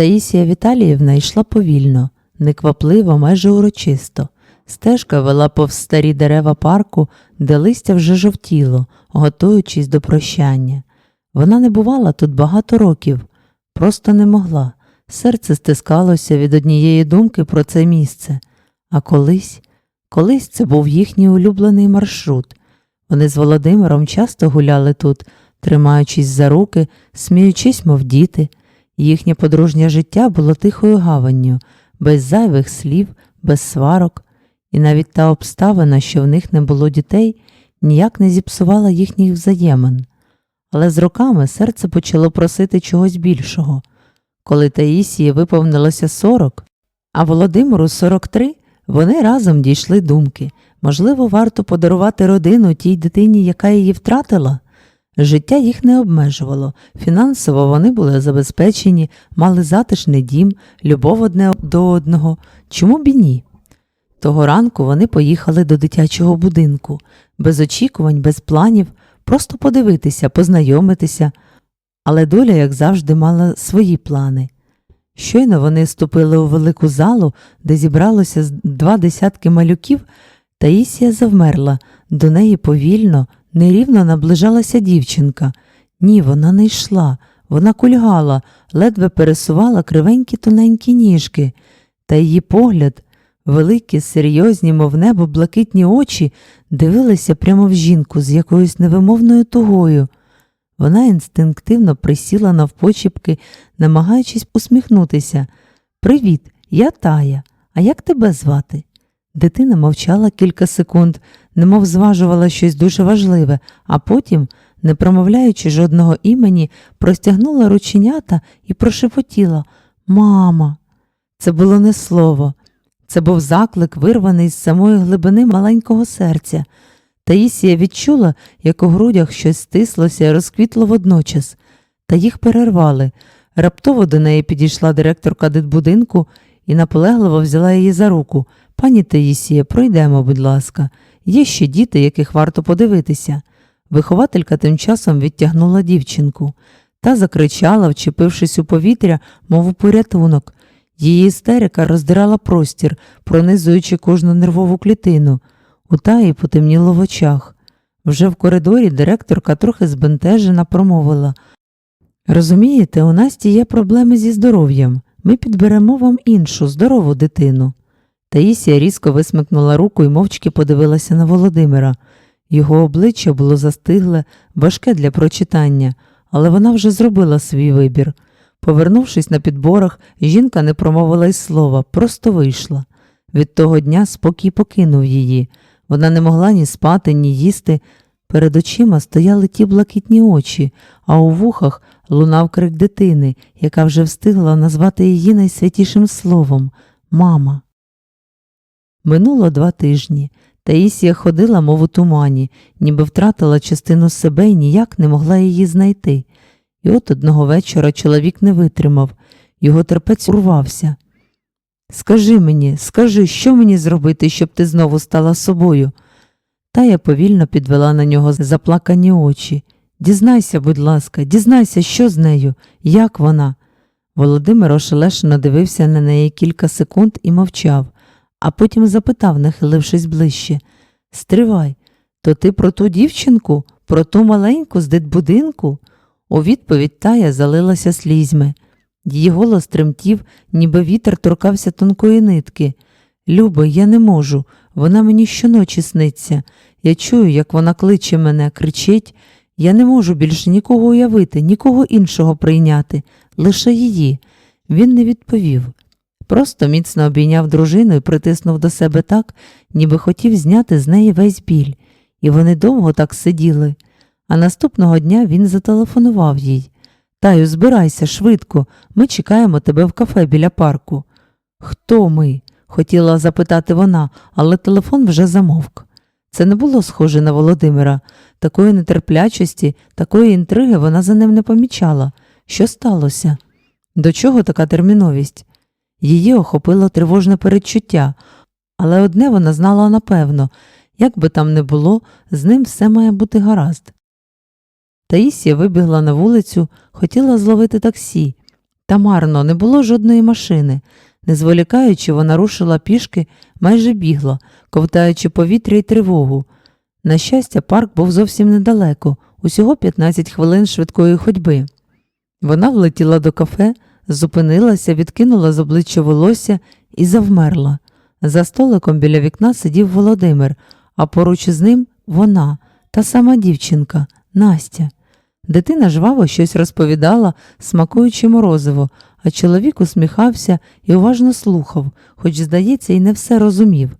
Таїсія Віталіївна йшла повільно, неквапливо, майже урочисто. Стежка вела повз старі дерева парку, де листя вже жовтіло, готуючись до прощання. Вона не бувала тут багато років, просто не могла. Серце стискалося від однієї думки про це місце. А колись, колись це був їхній улюблений маршрут. Вони з Володимиром часто гуляли тут, тримаючись за руки, сміючись, мов діти. Їхнє подружнє життя було тихою гаванню, без зайвих слів, без сварок, і навіть та обставина, що в них не було дітей, ніяк не зіпсувала їхніх взаємин. Але з роками серце почало просити чогось більшого. Коли Таїсії виповнилося 40, а Володимиру 43, вони разом дійшли думки можливо, варто подарувати родину тій дитині, яка її втратила. Життя їх не обмежувало, фінансово вони були забезпечені, мали затишний дім, любов одне до одного. Чому б і ні? Того ранку вони поїхали до дитячого будинку, без очікувань, без планів, просто подивитися, познайомитися. Але доля, як завжди, мала свої плани. Щойно вони ступили у велику залу, де зібралося два десятки малюків, Таїсія завмерла, до неї повільно, нерівно наближалася дівчинка. Ні, вона не йшла, вона кульгала, ледве пересувала кривенькі тоненькі ніжки, та її погляд, великі, серйозні, мов небо, блакитні очі, дивилися прямо в жінку з якоюсь невимовною тугою. Вона інстинктивно присіла навпочіпки, намагаючись усміхнутися. Привіт, я Тая. А як тебе звати? Дитина мовчала кілька секунд, немов зважувала щось дуже важливе, а потім, не промовляючи жодного імені, простягнула рученята і прошепотіла Мама. Це було не слово. Це був заклик, вирваний з самої глибини маленького серця. Таїсія відчула, як у грудях щось стислося і розквітло водночас, та їх перервали. Раптово до неї підійшла директорка дитбудинку і наполегливо взяла її за руку. Пані Таїсія, пройдемо, будь ласка, є ще діти, яких варто подивитися. Вихователька тим часом відтягнула дівчинку та закричала, вчепившись у повітря, мов у порятунок. Її істерика роздирала простір, пронизуючи кожну нервову клітину. У таї потемніло в очах. Вже в коридорі директорка трохи збентежена промовила Розумієте, у Насті є проблеми зі здоров'ям. Ми підберемо вам іншу, здорову дитину. Таїсія різко висмикнула руку і мовчки подивилася на Володимира. Його обличчя було застигле, важке для прочитання, але вона вже зробила свій вибір. Повернувшись на підборах, жінка не промовила й слова, просто вийшла. Від того дня спокій покинув її. Вона не могла ні спати, ні їсти. Перед очима стояли ті блакитні очі, а у вухах лунав крик дитини, яка вже встигла назвати її найсвятішим словом мама. Минуло два тижні. Таїсія ходила, мов у тумані, ніби втратила частину себе і ніяк не могла її знайти. І от одного вечора чоловік не витримав, його терпець урвався. Скажи мені, скажи, що мені зробити, щоб ти знову стала собою? Тая повільно підвела на нього заплакані очі. Дізнайся, будь ласка, дізнайся, що з нею, як вона. Володимир ошелешено дивився на неї кілька секунд і мовчав, а потім запитав, нахилившись ближче Стривай, то ти про ту дівчинку, про ту маленьку з дитбудинку? У відповідь Тая залилася слізьми. Її голос тремтів, ніби вітер торкався тонкої нитки. Любо, я не можу, вона мені щоночі сниться. Я чую, як вона кличе мене, кричить. Я не можу більше нікого уявити, нікого іншого прийняти, лише її. Він не відповів. Просто міцно обійняв дружину і притиснув до себе так, ніби хотів зняти з неї весь біль, і вони довго так сиділи. А наступного дня він зателефонував їй. Таю, збирайся швидко, ми чекаємо тебе в кафе біля парку. Хто ми? хотіла запитати вона, але телефон вже замовк. Це не було схоже на Володимира. Такої нетерплячості, такої інтриги вона за ним не помічала. Що сталося? До чого така терміновість? Її охопило тривожне передчуття, але одне вона знала напевно як би там не було, з ним все має бути гаразд. Таїсія вибігла на вулицю, хотіла зловити таксі, Та марно, не було жодної машини. Не зволікаючи, вона рушила пішки, майже бігла, ковтаючи повітря й тривогу. На щастя, парк був зовсім недалеко, усього 15 хвилин швидкої ходьби. Вона влетіла до кафе, зупинилася, відкинула з обличчя волосся і завмерла. За столиком біля вікна сидів Володимир, а поруч із ним вона, та сама дівчинка, Настя. Дитина жваво щось розповідала, смакуючи морозиво, а чоловік усміхався і уважно слухав, хоч, здається, і не все розумів.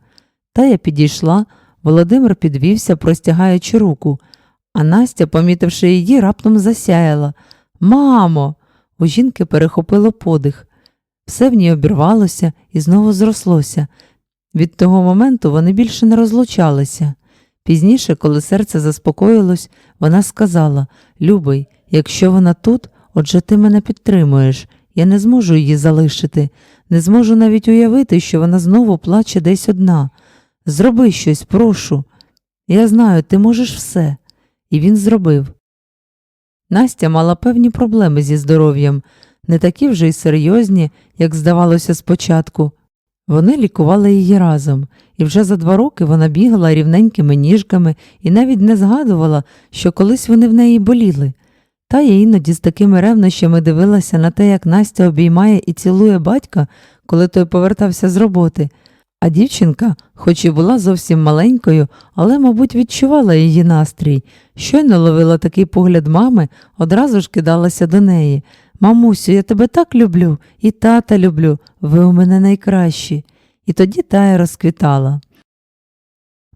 Тая підійшла, Володимир підвівся, простягаючи руку, а Настя, помітивши її, раптом засяяла. Мамо. У жінки перехопило подих. Все в ній обірвалося і знову зрослося. Від того моменту вони більше не розлучалися. Пізніше, коли серце заспокоїлось, вона сказала Любий, якщо вона тут, отже ти мене підтримуєш. Я не зможу її залишити, не зможу навіть уявити, що вона знову плаче десь одна. Зроби щось, прошу. Я знаю, ти можеш все. І він зробив. Настя мала певні проблеми зі здоров'ям, не такі вже й серйозні, як здавалося спочатку. Вони лікували її разом, і вже за два роки вона бігала рівненькими ніжками і навіть не згадувала, що колись вони в неї боліли. Та я іноді з такими ревнощами дивилася на те, як Настя обіймає і цілує батька, коли той повертався з роботи. А дівчинка, хоч і була зовсім маленькою, але, мабуть, відчувала її настрій. Щойно ловила такий погляд мами, одразу ж кидалася до неї. Мамусю, я тебе так люблю, і тата люблю, ви у мене найкращі. І тоді тая розквітала.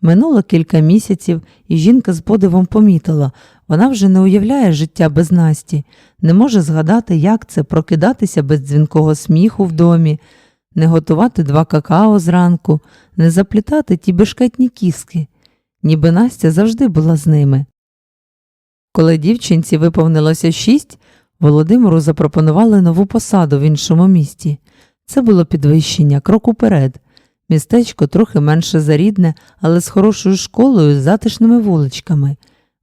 Минуло кілька місяців, і жінка з подивом помітила вона вже не уявляє життя без Насті, не може згадати, як це прокидатися без дзвінкого сміху в домі, не готувати два какао зранку, не заплітати ті бешкетні кіски, ніби Настя завжди була з ними. Коли дівчинці виповнилося шість, Володимиру запропонували нову посаду в іншому місті. Це було підвищення, крок уперед. Містечко трохи менше зарідне, але з хорошою школою, з затишними вуличками.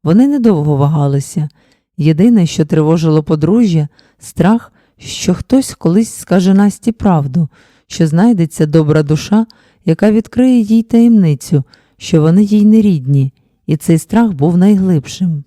Вони недовго вагалися. Єдине, що тривожило подружжя, страх, що хтось колись скаже Насті правду, що знайдеться добра душа, яка відкриє їй таємницю, що вони їй не рідні, і цей страх був найглибшим.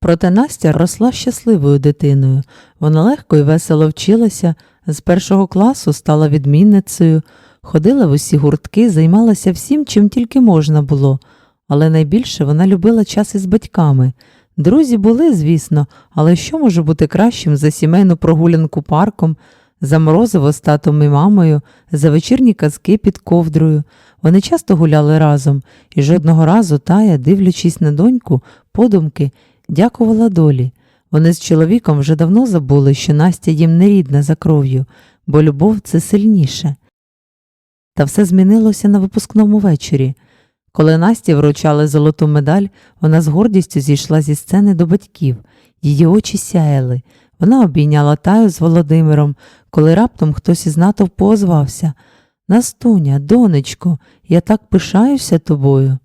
Проте Настя росла щасливою дитиною. Вона легко і весело вчилася, з першого класу стала відмінницею, ходила в усі гуртки, займалася всім, чим тільки можна було, але найбільше вона любила час із батьками. Друзі були, звісно, але що може бути кращим за сімейну прогулянку парком, за морозиво з татом і мамою, за вечірні казки під ковдрою. Вони часто гуляли разом, і жодного разу тая, дивлячись на доньку, подумки, дякувала долі. Вони з чоловіком вже давно забули, що Настя їм не рідна за кров'ю, бо любов це сильніше. Та все змінилося на випускному вечорі. Коли Насті вручали золоту медаль, вона з гордістю зійшла зі сцени до батьків. Її очі сяяли. Вона обійняла таю з Володимиром, коли раптом хтось із натовпу озвався Настуня, донечко, я так пишаюся тобою.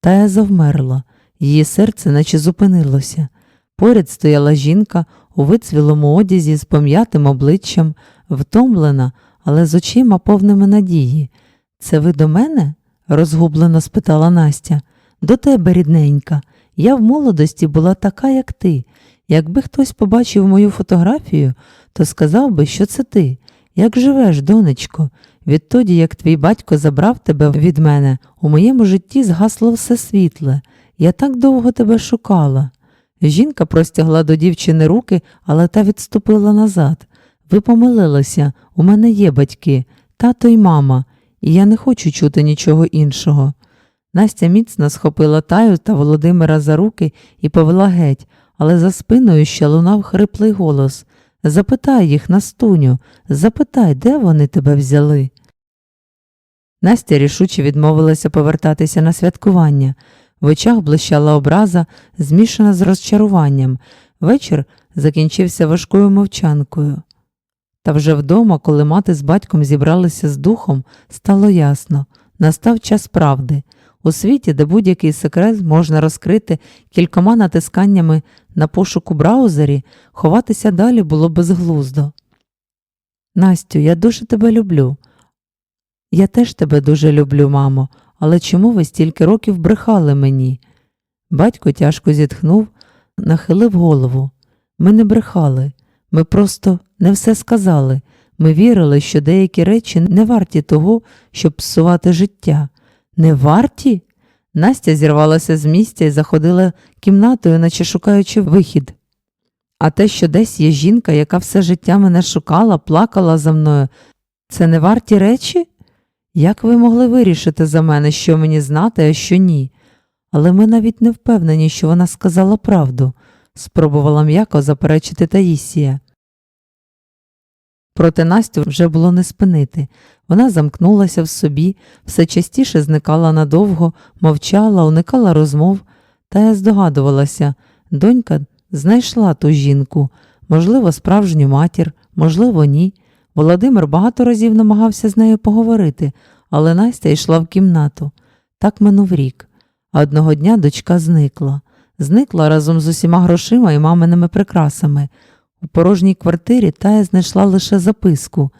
Тая завмерла, її серце наче зупинилося. Поряд стояла жінка у вицвілому одязі з пом'ятим обличчям, втомлена, але з очима повними надії. Це ви до мене? розгублено спитала Настя. До тебе, рідненька. Я в молодості була така, як ти. Якби хтось побачив мою фотографію, то сказав би, що це ти. Як живеш, донечко? Відтоді, як твій батько забрав тебе від мене, у моєму житті згасло все світле. Я так довго тебе шукала. Жінка простягла до дівчини руки, але та відступила назад. Ви помилилися, у мене є батьки, тато й мама, і я не хочу чути нічого іншого. Настя міцно схопила таю та Володимира за руки і повела геть, але за спиною ще лунав хриплий голос Запитай їх, Настуню, запитай, де вони тебе взяли. Настя рішуче відмовилася повертатися на святкування. В очах блищала образа, змішана з розчаруванням. Вечір закінчився важкою мовчанкою. Та вже вдома, коли мати з батьком зібралися з духом, стало ясно настав час правди. У світі, де будь-який секрет можна розкрити кількома натисканнями на пошук у браузері, ховатися далі було безглуздо. Настю, я дуже тебе люблю. Я теж тебе дуже люблю, мамо, але чому ви стільки років брехали мені? Батько тяжко зітхнув, нахилив голову. Ми не брехали, ми просто не все сказали. Ми вірили, що деякі речі не варті того, щоб псувати життя. Не варті? Настя зірвалася з місця і заходила кімнатою, наче шукаючи вихід. А те, що десь є жінка, яка все життя мене шукала, плакала за мною, це не варті речі? Як ви могли вирішити за мене, що мені знати, а що ні? Але ми навіть не впевнені, що вона сказала правду, спробувала м'яко заперечити Таїсія. Проте Настю вже було не спинити. Вона замкнулася в собі, все частіше зникала надовго, мовчала, уникала розмов, та я здогадувалася, донька знайшла ту жінку, можливо, справжню матір, можливо, ні. Володимир багато разів намагався з нею поговорити, але Настя йшла в кімнату. Так минув рік. А одного дня дочка зникла. Зникла разом з усіма грошима і маминими прикрасами. У порожній квартирі Тая знайшла лише записку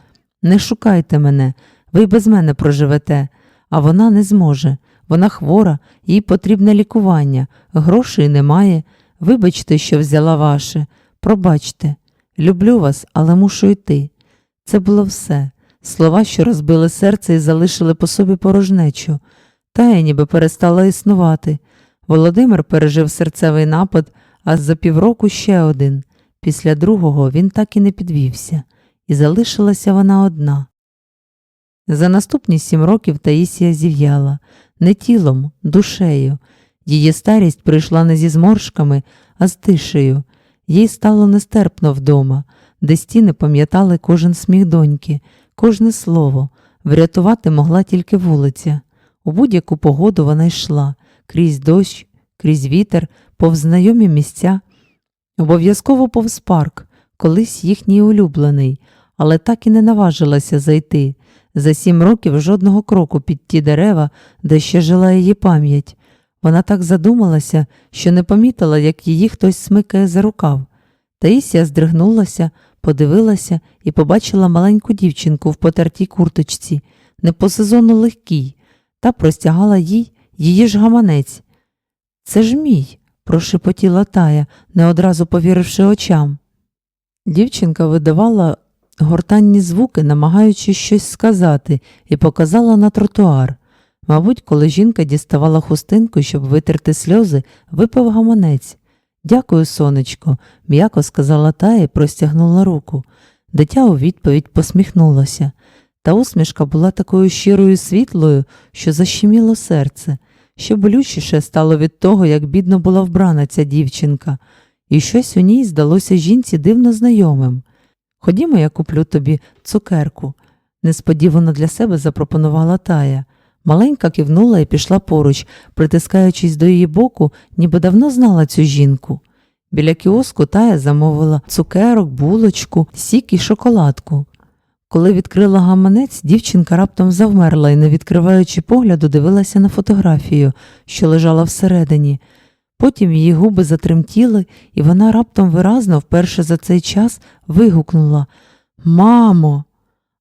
Не шукайте мене, ви без мене проживете, а вона не зможе. Вона хвора, їй потрібне лікування, грошей немає. Вибачте, що взяла ваше. Пробачте, люблю вас, але мушу йти. Це було все. Слова, що розбили серце і залишили по собі порожнечу. Тая ніби перестала існувати. Володимир пережив серцевий напад, а за півроку ще один. Після другого він так і не підвівся, і залишилася вона одна. За наступні сім років Таїсія зів'яла не тілом, душею. Її старість прийшла не зі зморшками, а з тишею. Їй стало нестерпно вдома, де стіни пам'ятали кожен сміх доньки, кожне слово. Врятувати могла тільки вулиця. У будь-яку погоду вона йшла крізь дощ, крізь вітер, повз знайомі місця. Обов'язково повз парк, колись їхній улюблений, але так і не наважилася зайти. За сім років жодного кроку під ті дерева, де ще жила її пам'ять. Вона так задумалася, що не помітила, як її хтось смикає за рукав. Таїсія здригнулася, подивилася і побачила маленьку дівчинку в потертій курточці, не по сезону легкій, та простягала їй її ж гаманець. Це ж мій, прошепотіла тая, не одразу повіривши очам. Дівчинка видавала гортанні звуки, намагаючись щось сказати, і показала на тротуар. Мабуть, коли жінка діставала хустинку, щоб витерти сльози, випив гаманець. Дякую, сонечко, м'яко сказала тая і простягнула руку. Дитя у відповідь посміхнулося. Та усмішка була такою щирою світлою, що защеміло серце. Ще болючіше стало від того, як бідно була вбрана ця дівчинка, і щось у ній здалося жінці дивно знайомим. Ходімо, я куплю тобі цукерку, несподівано для себе запропонувала тая. Маленька кивнула і пішла поруч, притискаючись до її боку, ніби давно знала цю жінку. Біля кіоску тая замовила цукерок, булочку, сік і шоколадку. Коли відкрила гаманець, дівчинка раптом завмерла і, не відкриваючи погляду, дивилася на фотографію, що лежала всередині. Потім її губи затремтіли, і вона раптом виразно, вперше за цей час, вигукнула Мамо.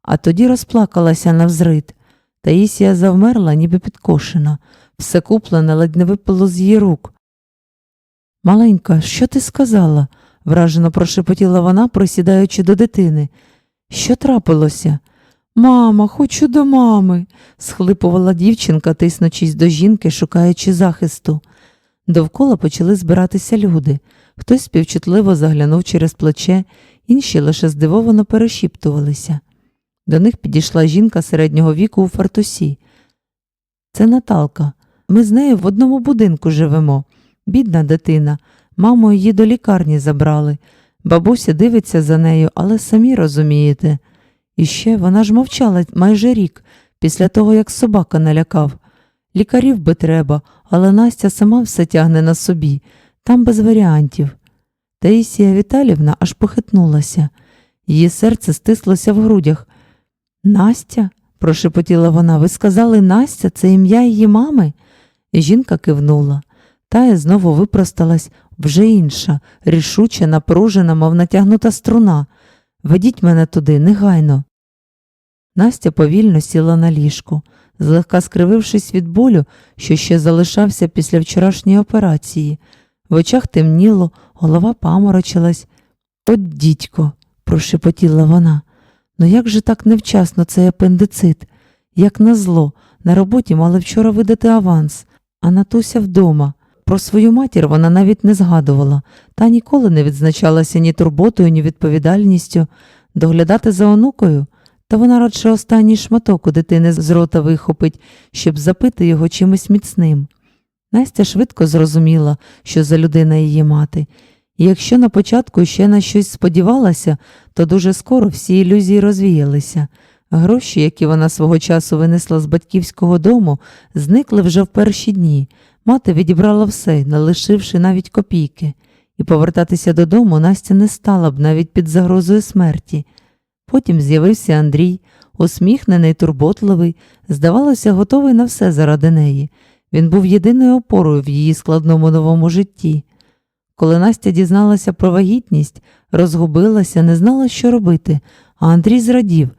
А тоді розплакалася навзрид. Таїсія завмерла, ніби підкошена. Все куплене ледь не випало з її рук. Маленька, що ти сказала? вражено прошепотіла вона, просідаючи до дитини. Що трапилося? Мама, хочу до мами, схлипувала дівчинка, тиснучись до жінки, шукаючи захисту. Довкола почали збиратися люди. Хтось співчутливо заглянув через плече, інші лише здивовано перешіптувалися. До них підійшла жінка середнього віку у фартусі. Це Наталка. Ми з нею в одному будинку живемо. Бідна дитина. Маму її до лікарні забрали. Бабуся дивиться за нею, але самі розумієте. І ще вона ж мовчала майже рік, після того, як собака налякав. Лікарів би треба, але Настя сама все тягне на собі, там без варіантів. Таїсія Віталівна аж похитнулася. Її серце стислося в грудях. Настя, прошепотіла вона, ви сказали Настя, це ім'я її мами? Жінка кивнула. Тая знову випросталась вже інша, рішуча, напружена, мов натягнута струна. Ведіть мене туди, негайно. Настя повільно сіла на ліжку, злегка скривившись від болю, що ще залишався після вчорашньої операції. В очах темніло, голова паморочилась. От дідько, прошепотіла вона. Ну як же так невчасно цей апендицит? Як назло, на роботі мали вчора видати аванс, а Натуся вдома. Про свою матір вона навіть не згадувала, та ніколи не відзначалася ні турботою, ні відповідальністю. Доглядати за онукою, та вона радше останній шматок у дитини з рота вихопить, щоб запити його чимось міцним. Настя швидко зрозуміла, що за людина її мати, і якщо на початку ще на щось сподівалася, то дуже скоро всі ілюзії розвіялися. Гроші, які вона свого часу винесла з батьківського дому, зникли вже в перші дні. Мати відібрала все, не навіть копійки, і повертатися додому Настя не стала б навіть під загрозою смерті. Потім з'явився Андрій, усміхнений, турботливий, здавалося, готовий на все заради неї. Він був єдиною опорою в її складному новому житті. Коли Настя дізналася про вагітність, розгубилася, не знала, що робити, а Андрій зрадів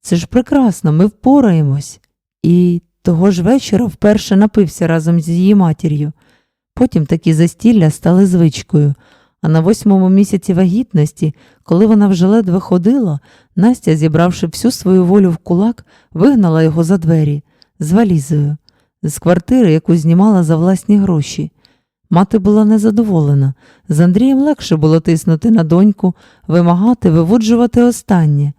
це ж прекрасно, ми впораємось. І того ж вечора вперше напився разом з її матір'ю. Потім такі застілля стали звичкою. А на восьмому місяці вагітності, коли вона вже ледве ходила, Настя, зібравши всю свою волю в кулак, вигнала його за двері з валізою, з квартири, яку знімала за власні гроші. Мати була незадоволена. З Андрієм легше було тиснути на доньку, вимагати, вивуджувати останнє.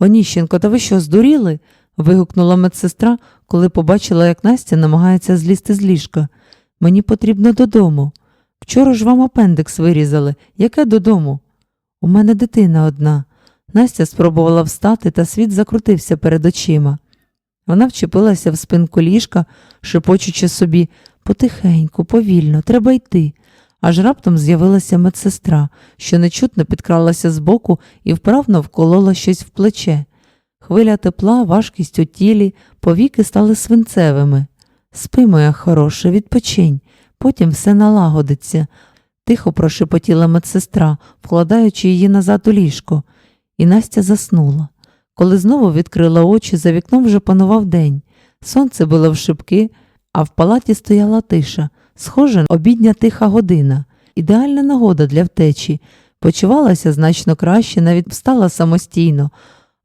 Оніщенко, та ви що, здуріли? вигукнула медсестра, коли побачила, як Настя намагається злізти з ліжка. Мені потрібно додому. Вчора ж вам апендикс вирізали. Яке додому? У мене дитина одна. Настя спробувала встати, та світ закрутився перед очима. Вона вчепилася в спинку ліжка, шепочучи собі потихеньку, повільно, треба йти. Аж раптом з'явилася медсестра, що нечутно підкралася збоку і вправно вколола щось в плече. Хвиля тепла, важкість у тілі, повіки стали свинцевими. Спи, моя хороша, відпочинь, потім все налагодиться, тихо прошепотіла медсестра, вкладаючи її назад у ліжко, і Настя заснула. Коли знову відкрила очі, за вікном вже панував день. Сонце було в шибки, а в палаті стояла тиша, схоже, обідня тиха година, ідеальна нагода для втечі. Почувалася значно краще, навіть встала самостійно,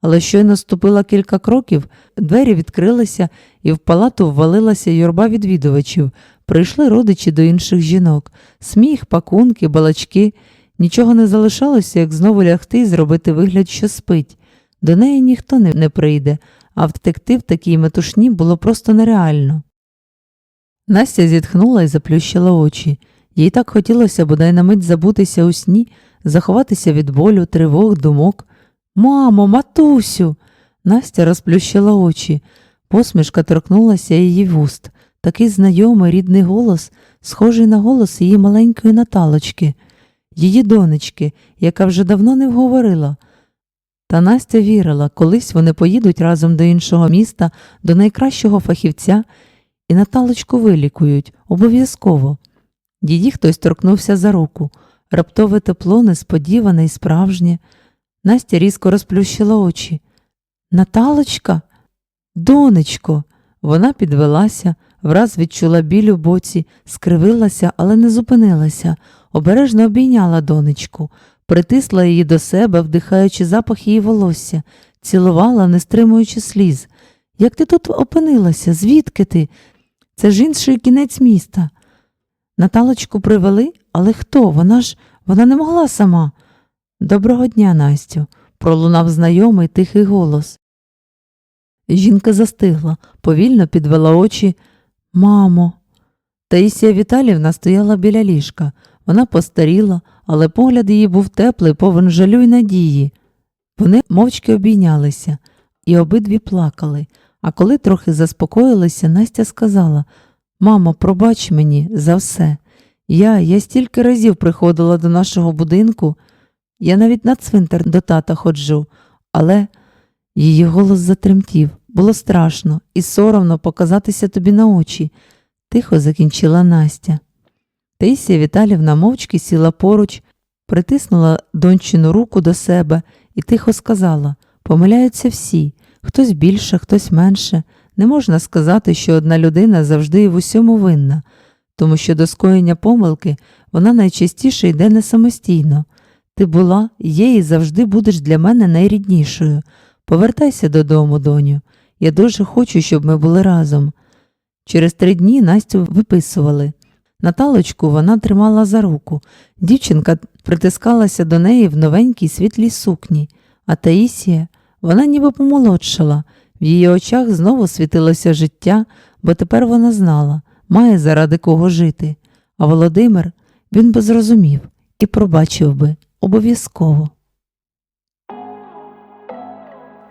але щойно ступила кілька кроків, двері відкрилися, і в палату ввалилася юрба відвідувачів. Прийшли родичі до інших жінок, сміх, пакунки, балачки. Нічого не залишалося, як знову лягти і зробити вигляд, що спить. До неї ніхто не, прийде, а втекти в такій метушні було просто нереально. Настя зітхнула і заплющила очі. Їй так хотілося бодай на мить забутися у сні, заховатися від болю, тривог, думок. Мамо, матусю. Настя розплющила очі. Посмішка торкнулася її вуст. Такий знайомий рідний голос, схожий на голос її маленької Наталочки, її донечки, яка вже давно не вговорила. Та Настя вірила, колись вони поїдуть разом до іншого міста, до найкращого фахівця, і Наталочку вилікують обов'язково. Її хтось торкнувся за руку, раптове тепло, несподіване і справжнє. Настя різко розплющила очі. Наталочка, донечко, вона підвелася, враз відчула біль у боці, скривилася, але не зупинилася, обережно обійняла донечку, притисла її до себе, вдихаючи запах її волосся, цілувала, не стримуючи сліз. Як ти тут опинилася? Звідки ти? Це ж інший кінець міста. Наталочку привели, але хто? Вона ж вона не могла сама. Доброго дня, Настю, пролунав знайомий тихий голос. Жінка застигла, повільно підвела очі. Мамо. Таїсія Віталівна стояла біля ліжка. Вона постаріла, але погляд її був теплий, повен жалю й надії. Вони мовчки обійнялися і обидві плакали. А коли трохи заспокоїлися, Настя сказала Мамо, пробач мені за все. Я, я стільки разів приходила до нашого будинку, я навіть на цвинтар до тата ходжу, але її голос затремтів. Було страшно і соромно показатися тобі на очі. тихо закінчила Настя. Таїсія Віталівна мовчки сіла поруч, притиснула дончину руку до себе і тихо сказала помиляються всі, хтось більше, хтось менше. Не можна сказати, що одна людина завжди і в усьому винна, тому що до скоєння помилки вона найчастіше йде не самостійно. Ти була, є і завжди будеш для мене найріднішою. Повертайся додому, доню. Я дуже хочу, щоб ми були разом. Через три дні Настю виписували. Наталочку вона тримала за руку. Дівчинка притискалася до неї в новенькій світлій сукні, а Таїсія, вона ніби помолодшала. В її очах знову світилося життя, бо тепер вона знала, має заради кого жити. А Володимир, він би зрозумів і пробачив би обов'язково.